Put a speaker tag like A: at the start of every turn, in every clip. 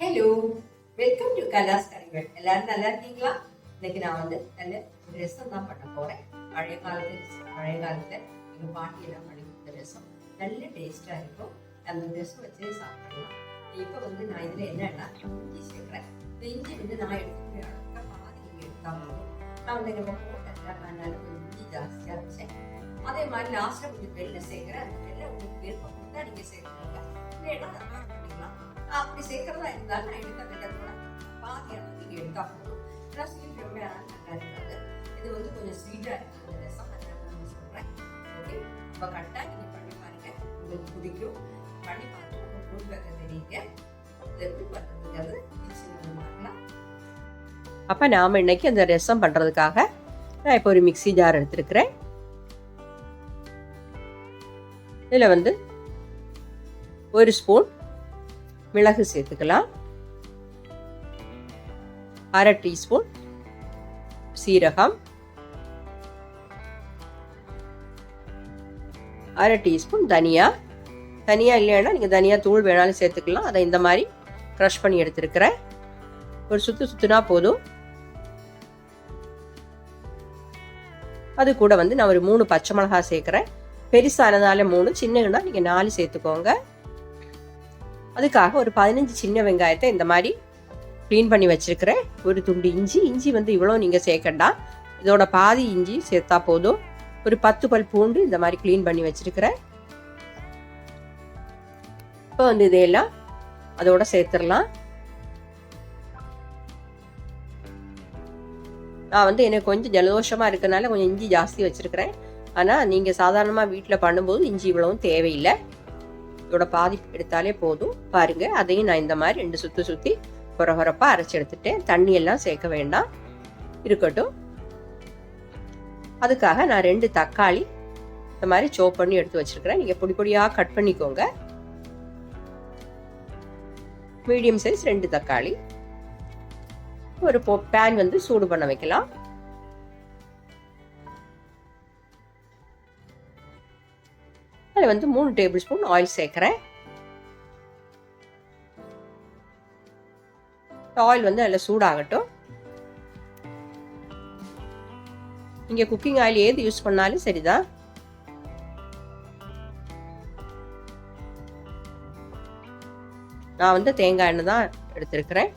A: Hello welcome to கலாஸ் கரிகள் எல்லாரும் நல்லா இருக்கீங்களா இன்னைக்கு நான் வந்து நல்ல ரசம் தான் பண்ண போறேன் பழைய காலத்து பழைய காலத்துல எங்க பாட்டி எல்லாம் பண்ணி கொடுத்த ரசம் நல்ல டேஸ்டா இருக்கும் அந்த ரசம் வச்சே சாப்பிடலாம் இப்போ வந்து நான் இதுல என்னன்னா இஞ்சி சேர்க்கிறேன் இந்த இஞ்சி வந்து நான் எடுத்துக்கிற அளவுக்கு பாதி நீங்க எடுத்தா போதும் நான் வந்து நம்ம போட்டதுல அதனால கொஞ்சம் இஞ்சி ஜாஸ்தியா வச்சேன் அதே மாதிரி லாஸ்ட்ல கொஞ்சம் வெள்ளை சேர்க்கிறேன் அந்த வெள்ளை உங்களுக்கு விருப்பம் இருந்தா நீங்க சேர்க்கணுங்க இல்லைன்னா அதை add பண்ணிக்கலாம் அப்படி சேர்க்கறதா இருந்தாலும் நான் எடுத்த வெள்ளத்தோட பாதி அளவு நீங்க எடுத்தா போதும் ஏன்னா ஸ்வீட் ரொம்ப நல்லா இருக்காது இது வந்து கொஞ்சம் ஸ்வீட்டாக இருக்கு இந்த ரசம் அதனால நான் சொல்றேன் ஓகே ரொம்ப கரெக்டாக நீங்கள் பண்ணி பாருங்க உங்களுக்கு பிடிக்கும் பண்ணி பார்த்து உங்கள் குடும்பத்தை தெரியுங்க இது எப்படி பண்ணுறதுங்கிறது கிச்சன் பார்க்கலாம்
B: அப்போ நாம் இன்னைக்கு அந்த ரசம் பண்ணுறதுக்காக நான் இப்போ ஒரு மிக்சி ஜார் எடுத்துருக்கிறேன் இதில் வந்து ஒரு ஸ்பூன் மிளகு சேர்த்துக்கலாம். அரை டீஸ்பூன் சீரகம். அரை டீஸ்பூன் தனியா. தனியா இல்லைன்னா நீங்கள் தனியா தூள் வேணாலும் சேர்த்துக்கலாம். அதை இந்த மாதிரி க்ரஷ் பண்ணி எடுத்துருக்கிறேன். ஒரு சுற்று சுற்றுனா போதும். அது கூட வந்து நான் ஒரு மூணு பச்சை மிளகாய் சேர்க்குறேன். பெருசானதால மூணு சின்னதுனா நீங்கள் நாலு சேர்த்துக்கோங்க. அதுக்காக ஒரு பதினஞ்சு சின்ன வெங்காயத்தை இந்த மாதிரி க்ளீன் பண்ணி வச்சுருக்கிறேன். ஒரு துண்டு இஞ்சி. இஞ்சி வந்து இவ்வளோ நீங்கள் சேர்க்கண்டாம் இதோட பாதி இஞ்சி சேர்த்தா போதும். ஒரு பத்து பல் பூண்டு இந்த மாதிரி க்ளீன் பண்ணி வச்சுருக்கிறேன். இப்போ வந்து இதையெல்லாம் அதோட சேர்த்துடலாம். நான் வந்து எனக்கு கொஞ்சம் ஜலதோஷமாக இருக்கனால கொஞ்சம் இஞ்சி ஜாஸ்தி வச்சுருக்கிறேன். ஆனால் நீங்கள் சாதாரணமாக வீட்டில் பண்ணும்போது இஞ்சி இவ்வளவும் தேவையில்லை. இதோட பாதி எடுத்தாலே போதும். பாருங்க அதையும் நான் இந்த மாதிரி ரெண்டு சுற்றி சுற்றி குறகுறப்பாக அரைச்சி எடுத்துட்டேன் தண்ணி எல்லாம் சேர்க்க வேண்டாம். இருக்கட்டும். அதுக்காக நான் ரெண்டு தக்காளி இந்த மாதிரி சோப் பண்ணி எடுத்து வச்சிருக்கிறேன். நீங்கள் பொடி பொடியாக கட் பண்ணிக்கோங்க. மீடியம் சைஸ் ரெண்டு தக்காளி. ஒரு பேன் வந்து சூடு பண்ண வைக்கலாம். அதில் வந்து மூணு டேபிள் ஸ்பூன் ஆயில் சேர்க்குறேன். ஆயில் வந்து அதில் சூடாகட்டும். நீங்கள் குக்கிங் ஆயில் ஏது யூஸ் பண்ணாலும் சரிதான். நான் வந்து தேங்காய் எண்ணெய் தான் எடுத்திருக்கிறேன்.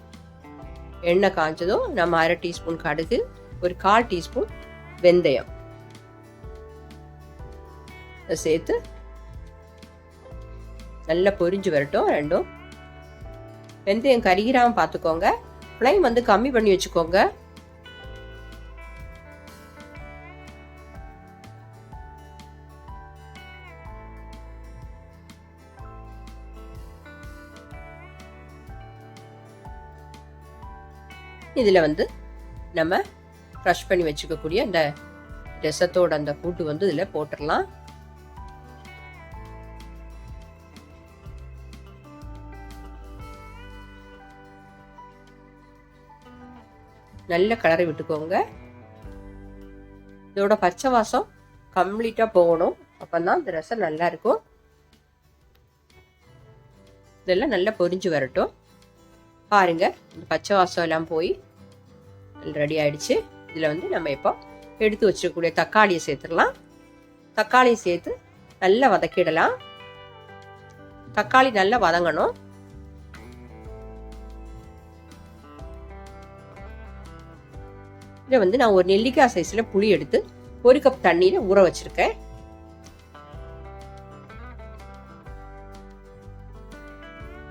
B: எண்ணெய் காய்ச்சதும் நம்ம அரை டீஸ்பூன் கடுகு ஒரு கால் டீஸ்பூன் வெந்தயம். சேர்த்து நல்லா பொரிஞ்சு வரட்டும். ரெண்டும். வெந்தயம் கரிகிராம பார்த்துக்கோங்க ஃப்ளைம் வந்து கம்மி பண்ணி வச்சுக்கோங்க. இதில் வந்து நம்ம க்ரஷ் பண்ணி வச்சுக்கக்கூடிய அந்த ரசத்தோட அந்த கூட்டு வந்து இதில் போட்டுடலாம். நல்ல கலரை விட்டுக்கோங்க. இதோட பச்சை வாசம் கம்ப்ளீட்டாக போகணும். அப்போ தான் இந்த ரசம் நல்லா இருக்கும். இதெல்லாம் நல்லா பொரிஞ்சு வரட்டும். பாருங்க இந்த பச்சை வாசம் எல்லாம் போய் ரெடி ஆயிடுச்சு. இதில் வந்து நம்ம இப்போ எடுத்து வச்சிருக்கக்கூடிய தக்காளியை சேர்த்துடலாம். தக்காளியை சேர்த்து நல்லா வதக்கிடலாம். தக்காளி நல்லா வதங்கணும். இதில் வந்து நான் ஒரு நெல்லிக்காய் சைஸில் புளி எடுத்து ஒரு கப் தண்ணியில் ஊற வச்சிருக்கேன்.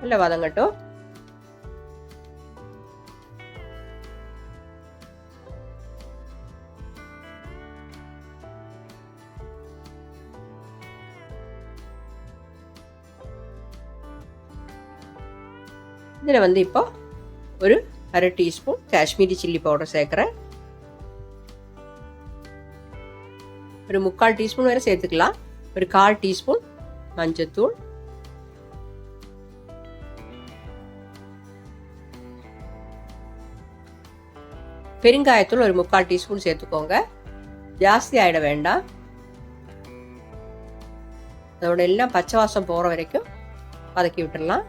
B: நல்லா வதங்கட்டும். இதில் வந்து இப்போ ஒரு அரை டீஸ்பூன் காஷ்மீரி சில்லி பவுடர் சேர்க்குறேன். ஒரு முக்கால் டீஸ்பூன் வரை சேர்த்துக்கலாம். ஒரு கால் டீஸ்பூன் மஞ்சத்தூள். பெருங்காயத்தூள் ஒரு முக்கால் டீஸ்பூன் சேர்த்துக்கோங்க. ஜாஸ்தி ஆயிட வேண்டாம். அதோட எல்லாம் பச்சை வாசம் போகிற வரைக்கும் வதக்கி விட்டுடலாம்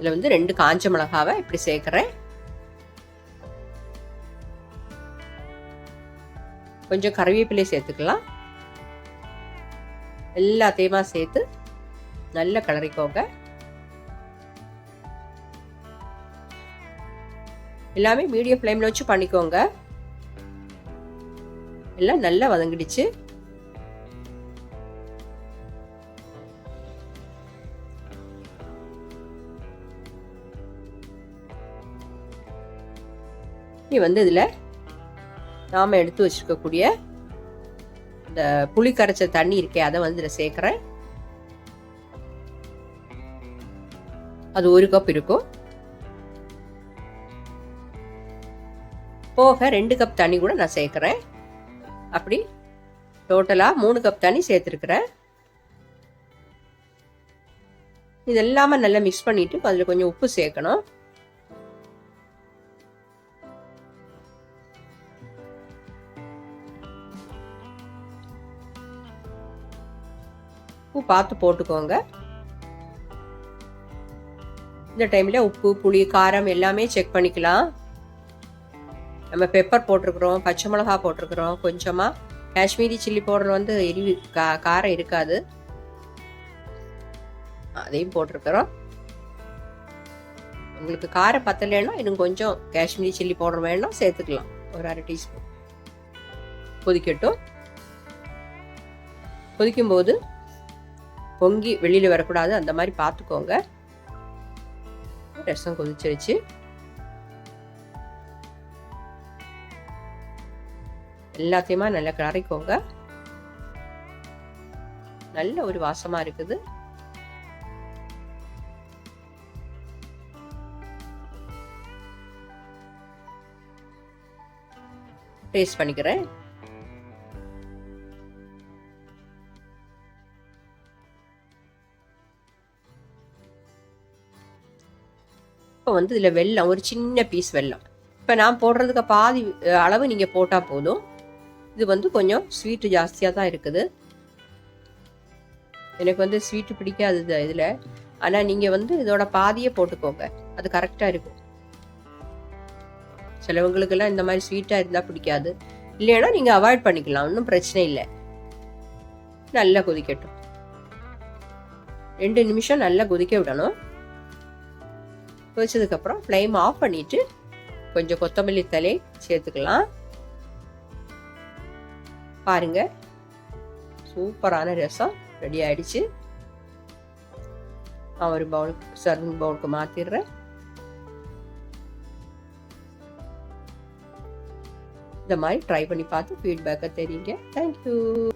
B: இதில் வந்து ரெண்டு காஞ்ச மிளகாவை இப்படி சேர்க்குறேன். கொஞ்சம் கருவேப்பிலை சேர்த்துக்கலாம். எல்லாத்தையுமா சேர்த்து நல்ல கிளறிக்கோங்க. எல்லாமே மீடியம் ஃப்ளேமில் வச்சு பண்ணிக்கோங்க. எல்லாம் நல்லா வதங்கிடுச்சு. நீ வந்து இதில் நாம் எடுத்து வச்சிருக்கக்கூடிய இந்த புளி கரைச்ச தண்ணி இருக்கே அதை வந்து இதில் சேர்க்குறேன். அது ஒரு கப் இருக்கும். போக ரெண்டு கப் தண்ணி கூட நான் சேர்க்குறேன். அப்படி டோட்டலாக மூணு கப் தண்ணி சேர்த்துருக்குறேன். இதெல்லாமே நல்லா மிக்ஸ் பண்ணிட்டு அதில் கொஞ்சம் உப்பு சேர்க்கணும். உப்பு பார்த்து போட்டுக்கோங்க. இந்த டைமில் உப்பு புளி காரம் எல்லாமே செக் பண்ணிக்கலாம். நம்ம பெப்பர் போட்டிருக்கிறோம் பச்சை மிளகா போட்டிருக்கிறோம் கொஞ்சமாக காஷ்மீரி சில்லி பவுடர் வந்து எரிவு கா காரம் இருக்காது. அதையும் போட்டிருக்கிறோம். உங்களுக்கு காரம் பத்தலைன்னா இன்னும் கொஞ்சம் காஷ்மீரி சில்லி பவுடர் வேணும் சேர்த்துக்கலாம். ஒரு அரை டீஸ்பூன். கொதிக்கட்டும். கொதிக்கும்போது பொங்கி வெளியில் வரக்கூடாது. அந்த மாதிரி பார்த்துக்கோங்க. ரசம் கொதிச்சிருச்சு. எல்லாத்தையுமா நல்லா கிளறிக்கோங்க நல்ல ஒரு வாசமா இருக்குது. டேஸ்ட் பண்ணிக்கிறேன். இப்போ வந்து இதில் வெள்ளம் ஒரு சின்ன பீஸ் வெல்லம். இப்போ நான் போடுறதுக்கு பாதி அளவு நீங்கள் போட்டால் போதும். இது வந்து கொஞ்சம் ஸ்வீட்டு ஜாஸ்தியாக தான் இருக்குது. எனக்கு வந்து ஸ்வீட்டு பிடிக்காது இதில். ஆனால் நீங்கள் வந்து இதோட பாதியே போட்டுக்கோங்க. அது கரெக்டாக இருக்கும். சிலவங்களுக்கெல்லாம் இந்த மாதிரி ஸ்வீட்டாக இருந்தால் பிடிக்காது. இல்லைன்னா நீங்கள் அவாய்ட் பண்ணிக்கலாம். ஒன்றும் பிரச்சனை இல்லை. நல்லா கொதிக்கட்டும். ரெண்டு நிமிஷம் நல்லா கொதிக்க விடணும். கொதிச்சதுக்கப்புறம் ஃப்ளேம் ஆஃப் பண்ணிட்டு கொஞ்சம் கொத்தமல்லி தலை சேர்த்துக்கலாம். பாருங்க சூப்பரான ரசம் ரெடி ஆயிடுச்சு. நான் ஒரு பவுலுக்கு சர்விங் பவுலுக்கு மாற்றிடுறேன் இந்த மாதிரி ட்ரை பண்ணி பார்த்து ஃபீட்பேக்கை தெரியுங்க. தேங்க்யூ